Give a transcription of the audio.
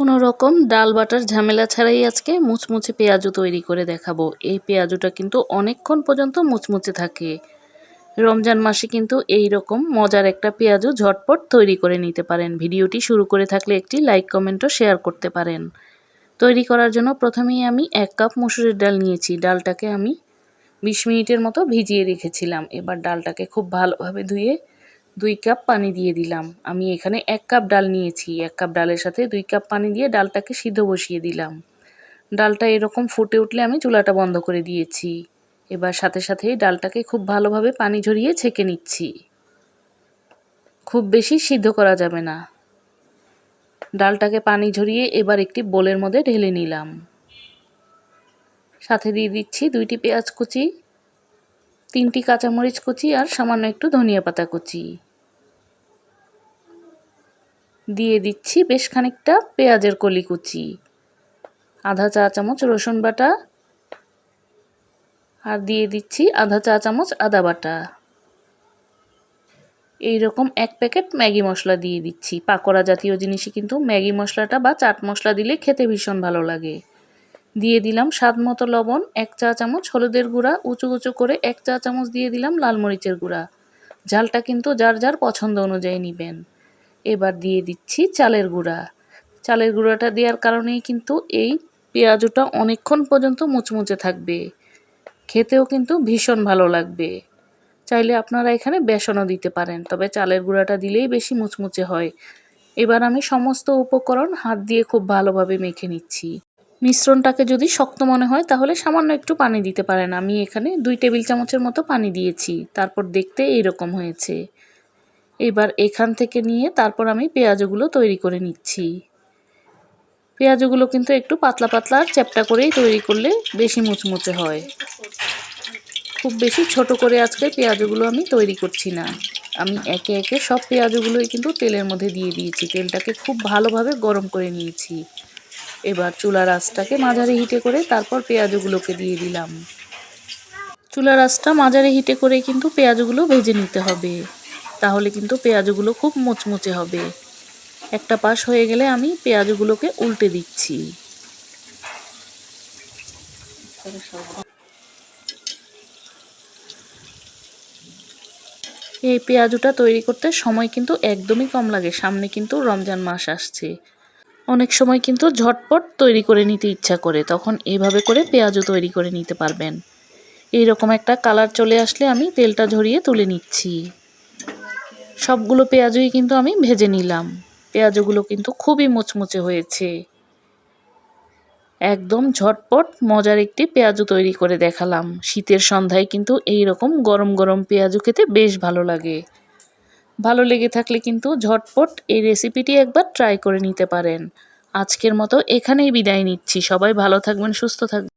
কোনো রকম ডাল বাটার ঝামেলা ছাড়াই আজকে মুচমুচে পেঁয়াজু তৈরি করে দেখাবো। এই পেঁয়াজুটা কিন্তু অনেকক্ষণ পর্যন্ত মুচমুচে থাকে। রমজান মাসে কিন্তু এই রকম মজার একটা পেঁয়াজু ঝটপট তৈরি করে নিতে পারেন। ভিডিওটি শুরু করে থাকলে একটি লাইক কমেন্টও শেয়ার করতে পারেন। তৈরি করার জন্য প্রথমেই আমি এক কাপ মসুরের ডাল নিয়েছি। ডালটাকে আমি বিশ মিনিটের মতো ভিজিয়ে রেখেছিলাম। এবার ডালটাকে খুব ভালোভাবে ধুয়ে দুই কাপ পানি দিয়ে দিলাম। আমি এখানে এক কাপ ডাল নিয়েছি। এক কাপ ডালের সাথে দুই কাপ পানি দিয়ে ডালটাকে সিদ্ধ বসিয়ে দিলাম। ডালটা এরকম ফুটে উঠলে আমি চুলাটা বন্ধ করে দিয়েছি। এবার সাথে সাথে ডালটাকে খুব ভালোভাবে পানি ঝরিয়ে ছেঁকে নিচ্ছি। খুব বেশি সিদ্ধ করা যাবে না। ডালটাকে পানি ঝরিয়ে এবার একটি বোলের মধ্যে ঢেলে নিলাম। সাথে দিয়ে দিচ্ছি দুইটি পেঁয়াজ কুচি। তিনটি কাঁচামরিচ কুচি আর সামান্য একটু ধনিয়া পাতা কুচি। দিয়ে দিচ্ছি বেশ খানিকটা পেঁয়াজের কলি কুচি। আধা চা চামচ রসুন বাটা। আর দিয়ে দিচ্ছি আধা চা চামচ আদা বাটা। এই রকম এক প্যাকেট ম্যাগি মশলা দিয়ে দিচ্ছি। পাকোড়া জাতীয় জিনিসই কিন্তু ম্যাগি মশলাটা বা চাট মশলা দিলে খেতে ভীষণ ভালো লাগে। দিয়ে দিলাম স্বাদ মতো লবণ, এক চা চামচ হলুদের গুঁড়া, উঁচু উঁচু করে এক চা চামচ দিয়ে দিলাম লাল মরিচের গুঁড়া। ঝালটা কিন্তু যার যার পছন্দ অনুযায়ী নেবেন। এবার দিয়ে দিচ্ছি চালের গুঁড়া। চালের গুঁড়াটা দেওয়ার কারণেই কিন্তু এই পেঁয়াজুটা অনেকক্ষণ পর্যন্ত মুচমুচে থাকবে। খেতেও কিন্তু ভীষণ ভালো লাগবে। চাইলে আপনারা এখানে বেসনও দিতে পারেন, তবে চালের গুঁড়াটা দিলেই বেশি মুচমুচে হয়। এবার আমি সমস্ত উপকরণ হাত দিয়ে খুব ভালোভাবে মেখে নিচ্ছি। মিশ্রণটাকে যদি শক্ত মনে হয়, তাহলে সামান্য একটু পানি দিতে পারেন। আমি এখানে দুই টেবিল চামচের মতো পানি দিয়েছি। তারপর দেখতে এইরকম হয়েছে। এবার এখান থেকে নিয়ে তারপর আমি পেঁয়াজগুলো তৈরি করে নিচ্ছি। পেঁয়াজগুলো কিন্তু একটু পাতলা পাতলা চ্যাপটা করেই তৈরি করলে বেশি মুচমুচে হয়। খুব বেশি ছোট করে আজকে পেঁয়াজগুলো আমি তৈরি করছি না। আমি একে একে সব পেঁয়াজগুলোই কিন্তু তেলের মধ্যে দিয়ে দিয়েছি। তেলটাকে খুব ভালোভাবে গরম করে নিয়েছি। এবার চুলার আঁচটাকে মাঝারি হিটে করে তারপর পেঁয়াজগুলোকে দিয়ে দিলাম। চুলার আঁচটা মাঝারি হিটে করে কিন্তু পেঁয়াজগুলো ভেজে নিতে হবে। তাহলে কিন্তু পেঁয়াজগুলো খুব মুচমুচে হবে। একটা পাশ হয়ে গেলে আমি পেঁয়াজগুলোকে উল্টে দিচ্ছি। এই পেঁয়াজুটা তৈরি করতে সময় কিন্তু একদমই কম লাগে। সামনে কিন্তু রমজান মাস আসছে। অনেক সময় কিন্তু ঝটপট তৈরি করে নিতে ইচ্ছা করে, তখন এইভাবে করে পেঁয়াজও তৈরি করে নিতে পারবেন। এই রকম একটা কালার চলে আসলে আমি তেলটা ঝরিয়ে তুলে নিচ্ছি। সবগুলো পেঁয়াজই কিন্তু আমি ভেজে নিলাম। পেঁয়াজগুলো কিন্তু খুবই মুচমুচে হয়েছে। একদম ঝটপট মজার একটি পেঁয়াজু তৈরি করে দেখালাম। শীতের সন্ধ্যায় কিন্তু এই রকম গরম গরম পেঁয়াজু খেতে বেশ ভালো লাগে। ভালো লেগে থাকলে কিন্তু ঝটপট এই রেসিপিটি একবার ট্রাই করে নিতে পারেন। আজকের মতো এখানেই বিদায় নিচ্ছি। সবাই ভালো থাকবেন, সুস্থ থাকবেন।